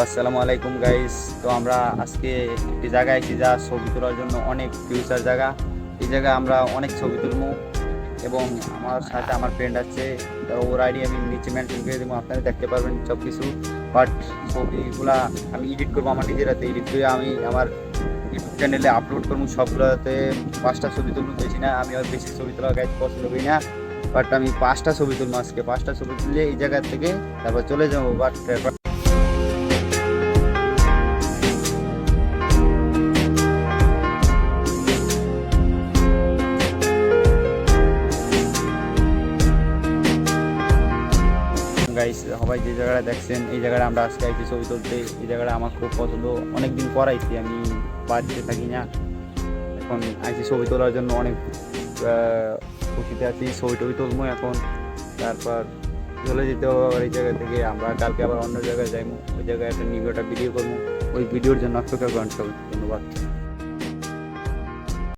আসসালামু আলাইকুম গাইস তো আমরা আজকে একটি জায়গায় একটি যা ছবি তোলার জন্য অনেক ফিউচার জায়গা, এই জায়গায় আমরা অনেক ছবি তুলবো এবং আমার সাথে আমার ফ্রেন্ড আছে ওর আইডি আমি নিচে মেনশন করে দেবো, আপনারা দেখতে পারবেন সব কিছু বাট ছবিগুলা আমি এডিট করব, আমার নিজের হাতে এডিট করে আমি আমার ইউটিউব চ্যানেলে আপলোড করব, সবগুলোতে পাঁচটা ছবি তুলবো, বেশি না, আমি আর বেশি ছবি তোলা গাইজ পছন্দ করি না। বাট আমি পাঁচটা ছবি তুলবো আজকে, পাঁচটা ছবি তুললে এই জায়গা থেকে তারপর চলে যাব বাট গাইস সবাই যে জায়গাটা দেখছেন, এই জায়গাটা আমরা আজকে আইছি ছবি তুলতে। এই জায়গাটা আমার খুব পছন্দ। অনেকদিন পর আইছি, আমি বাড়িতে থাকি না। এখন আইছি ছবি তোলার জন্য অনেক খুশিতে আছি, ছবি টবি তুলবো এখন। তারপর চলে যেতে হবে আবার এই জায়গা থেকে। আমরা কালকে আবার অন্য জায়গায় যাইবো ওই জায়গায় একটা নিউ একটা ভিডিও করব। ওই ভিডিওর জন্য অপেক্ষা করেন সবাই। ধন্যবাদ।